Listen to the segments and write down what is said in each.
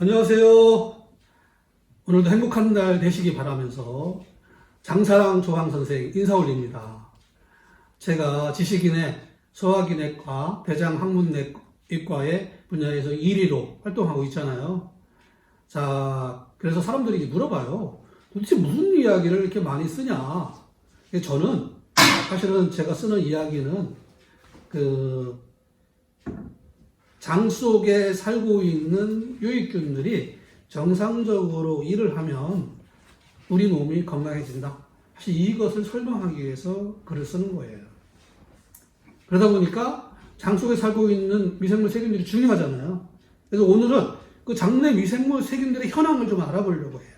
안녕하세요. 오늘도 행복한 날 되시기 바라면서 장사랑 조항 선생 인사 올립니다. 제가 지식인의 소화기내과 대장 항문내과의 분야에서 1위로 활동하고 있잖아요. 자, 그래서 사람들이 물어봐요. 도대체 무슨 이야기를 이렇게 많이 쓰냐? 저는 사실은 제가 쓰는 이야기는 그 장 속에 살고 있는 유익균들이 정상적으로 일을 하면 우리 몸이 건강해진다. 사실 이것을 설명하기 위해서 글을 쓰는 거예요. 그러다 보니까 장 속에 살고 있는 미생물 세균들이 중요하잖아요. 그래서 오늘은 그 장내 미생물 세균들의 현황을 좀 알아보려고 해요.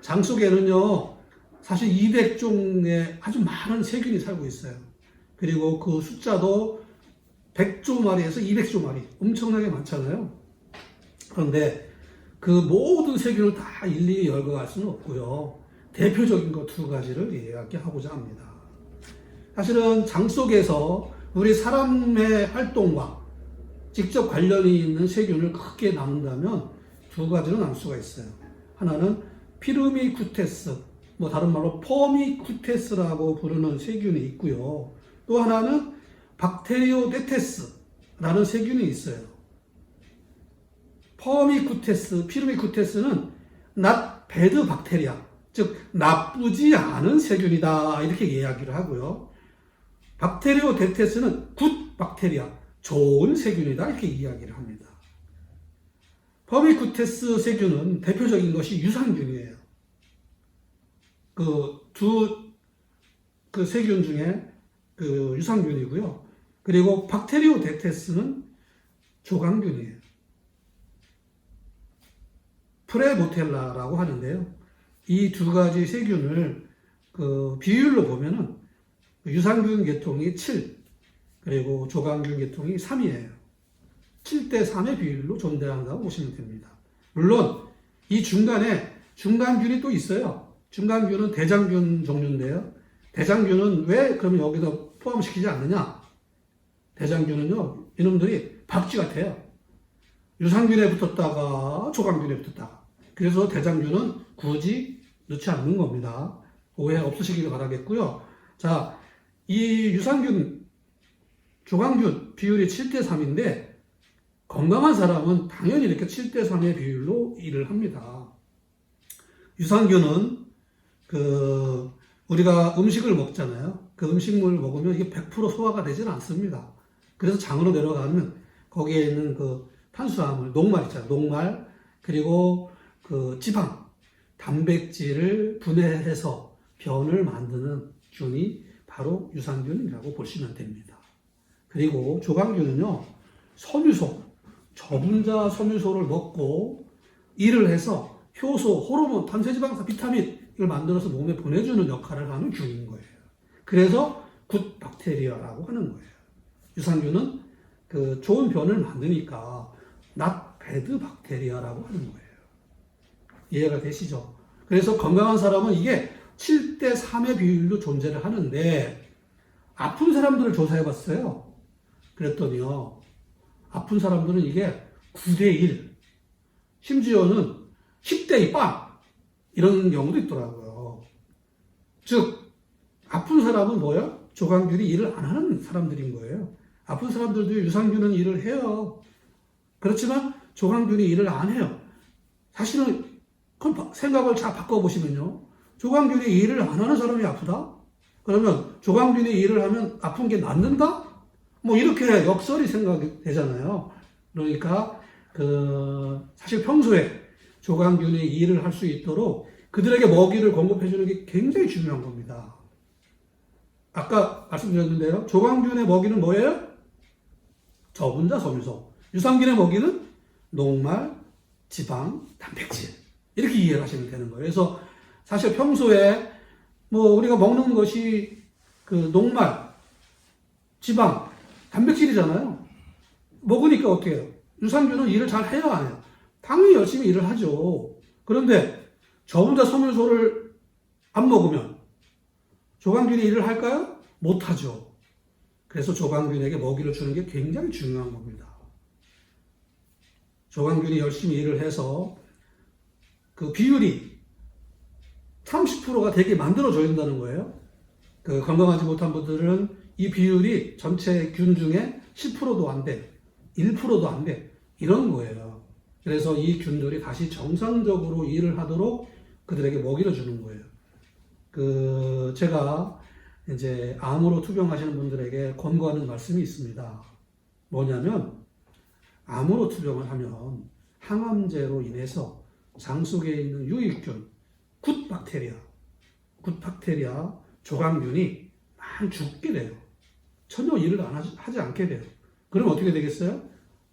장 속에는요, 사실 200종의 아주 많은 세균이 살고 있어요. 그리고 그 숫자도 100조 마리에서 200조 마리. 엄청나게 많잖아요. 그런데 그 모든 세균을 다 일일이 열거할 수는 없고요. 대표적인 것 두 가지를 이야기하고자 합니다. 사실은 장 속에서 우리 사람의 활동과 직접 관련이 있는 세균을 크게 나눈다면 두 가지로 나눌 수가 있어요. 하나는 피르미쿠테스, 뭐 다른 말로 포미쿠테스라고 부르는 세균이 있고요. 또 하나는 박테리오데테스라는 세균이 있어요. 퍼미쿠테스, 피르미쿠테스는 not bad 박테리아, 즉 나쁘지 않은 세균이다 이렇게 이야기를 하고요. 박테리오데테스는 굿 박테리아, 좋은 세균이다 이렇게 이야기를 합니다. 퍼미쿠테스 세균은 대표적인 것이 유산균이에요. 그두그 세균 중에 그 유산균이고요. 그리고 박테리오 데테스는 조강균이에요. 프레모텔라라고 하는데요. 이 두 가지 세균을 그 비율로 보면은 유산균 계통이 7, 그리고 조강균 계통이 3이에요. 7대 3의 비율로 존재한다고 보시면 됩니다. 물론 이 중간에 중간균이 또 있어요. 중간균은 대장균 종류인데요. 대장균은 왜 그러면 여기서 포함시키지 않느냐? 대장균은요, 이놈들이 박쥐 같아요. 유산균에 붙었다가 조강균에 붙었다가. 그래서 대장균은 굳이 넣지 않는 겁니다. 오해 없으시길 바라겠고요. 자, 이 유산균, 조강균 비율이 7대 3인데 건강한 사람은 당연히 이렇게 7대 3의 비율로 일을 합니다. 유산균은 그 우리가 음식을 먹잖아요. 그 음식물을 먹으면 이게 100% 소화가 되지는 않습니다. 그래서 장으로 내려가면 거기에 있는 그 탄수화물, 녹말 있잖아요. 녹말 그리고 그 지방, 단백질을 분해해서 변을 만드는 균이 바로 유산균이라고 보시면 됩니다. 그리고 조강균은요, 섬유소, 저분자 섬유소를 먹고 일을 해서 효소, 호르몬, 탄세지방산, 비타민 이걸 만들어서 몸에 보내주는 역할을 하는 균인 거예요. 그래서 굿 박테리아라고 하는 거예요. 유산균은 그 좋은 변을 만드니까 not bad 박테리아라고 하는 거예요. 이해가 되시죠? 그래서 건강한 사람은 이게 7대 3의 비율로 존재를 하는데 아픈 사람들을 조사해 봤어요. 그랬더니요. 아픈 사람들은 이게 9대 1, 심지어는 10대 2 빵! 이런 경우도 있더라고요. 즉, 아픈 사람은 뭐야? 조강균이 일을 안 하는 사람들인 거예요. 아픈 사람들도 유산균은 일을 해요. 그렇지만 조강균이 일을 안 해요. 사실은 그럼 생각을 잘 바꿔보시면요. 조강균이 일을 안 하는 사람이 아프다? 그러면 조강균이 일을 하면 아픈 게 낫는다? 뭐 이렇게 역설이 생각이 되잖아요. 그러니까 그 사실 평소에 조강균이 일을 할 수 있도록 그들에게 먹이를 공급해 주는 게 굉장히 중요한 겁니다. 아까 말씀드렸는데요. 조강균의 먹이는 뭐예요? 저분자 섬유소. 유산균의 먹이는 녹말, 지방, 단백질. 이렇게 이해를 하시면 되는 거예요. 그래서 사실 평소에 뭐 우리가 먹는 것이 그 녹말, 지방, 단백질이잖아요. 먹으니까 어떻게 해요? 유산균은 일을 잘 해요, 안 해요? 당연히 열심히 일을 하죠. 그런데 저분자 섬유소를 안 먹으면 조강균이 일을 할까요? 못하죠. 그래서 조강균에게 먹이를 주는 게 굉장히 중요한 겁니다. 조강균이 열심히 일을 해서 그 비율이 30%가 되게 만들어줘야 된다는 거예요. 그 건강하지 못한 분들은 이 비율이 전체 균 중에 10%도 안 돼. 1%도 안 돼. 이런 거예요. 그래서 이 균들이 다시 정상적으로 일을 하도록 그들에게 먹이를 주는 거예요. 그, 제가 이제 암으로 투병하시는 분들에게 권고하는 말씀이 있습니다. 뭐냐면, 암으로 투병을 하면 항암제로 인해서 장 속에 있는 유익균, 굿 박테리아, 굿 박테리아, 조강균이 많이 죽게 돼요. 전혀 일을 안 하지, 하지 않게 돼요. 그럼 어떻게 되겠어요?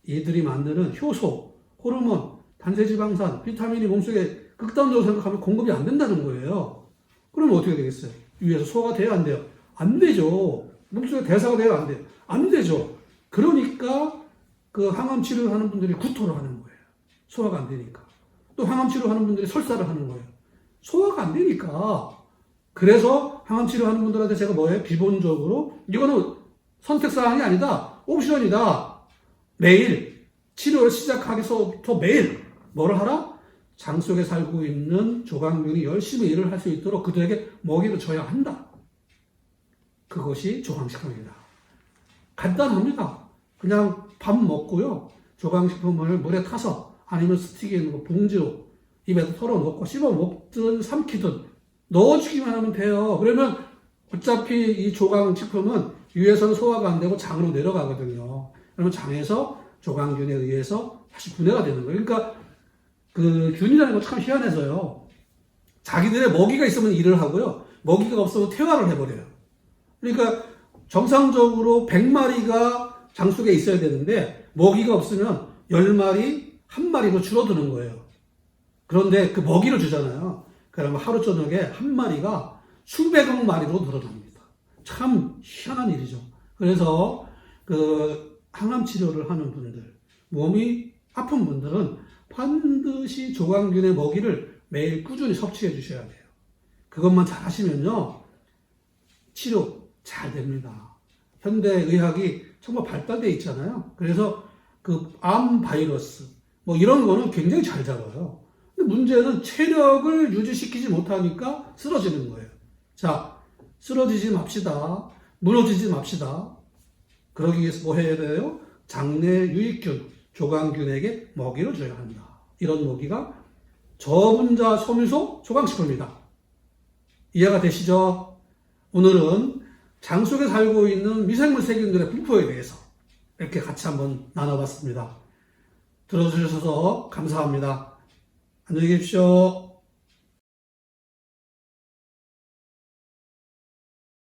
이들이 만드는 효소, 호르몬, 단세지방산, 비타민이 몸속에 극단적으로 생각하면 공급이 안 된다는 거예요. 그러면 어떻게 되겠어요? 위에서 소화가 돼야 안 돼요? 안 되죠. 몸속에 대사가 돼야 안 돼요? 안 되죠. 그러니까 그 항암 치료를 하는 분들이 구토를 하는 거예요. 소화가 안 되니까. 또 항암 치료하는 분들이 설사를 하는 거예요. 소화가 안 되니까. 그래서 항암 치료하는 분들한테 제가 뭐예요? 기본적으로 이거는 선택 사항이 아니다. 옵션이다. 매일 치료를 시작하기서부터 매일 뭐를 하라? 장 속에 살고 있는 조강균이 열심히 일을 할 수 있도록 그들에게 먹이를 줘야 한다. 그것이 조강식품입니다. 간단합니다. 그냥 밥 먹고요. 조강식품을 물에 타서 아니면 스틱에 있는 거 봉지로 입에서 털어 넣고 씹어 먹든 삼키든 넣어주기만 하면 돼요. 그러면 어차피 이 조강식품은 위에서는 소화가 안 되고 장으로 내려가거든요. 그러면 장에서 조강균에 의해서 다시 분해가 되는 거예요. 그러니까 그 균이라는 건 참 희한해서요. 자기들의 먹이가 있으면 일을 하고요. 먹이가 없으면 퇴화를 해버려요. 그러니까 정상적으로 100마리가 장 속에 있어야 되는데 먹이가 없으면 10마리, 한 마리로 줄어드는 거예요. 그런데 그 먹이를 주잖아요. 그러면 하루 저녁에 한 마리가 수백억 마리로 늘어납니다. 참 희한한 일이죠. 그래서 그 항암 치료를 하는 분들, 몸이 아픈 분들은 반드시 조강균의 먹이를 매일 꾸준히 섭취해 주셔야 돼요. 그것만 잘 하시면요. 치료 잘 됩니다. 현대 의학이 정말 발달되어 있잖아요. 그래서 그 암 바이러스 뭐 이런 거는 굉장히 잘 잡아요. 근데 문제는 체력을 유지시키지 못하니까 쓰러지는 거예요. 자, 쓰러지지 맙시다. 무너지지 맙시다. 그러기 위해서 뭐 해야 돼요? 장내 유익균, 조강균에게 먹이를 줘야 한다. 이런 먹이가 저분자 섬유소 조강식품입니다. 이해가 되시죠? 오늘은 장 속에 살고 있는 미생물 세균들의 분포에 대해서 이렇게 같이 한번 나눠봤습니다. 들어주셔서 감사합니다. 안녕히 계십시오.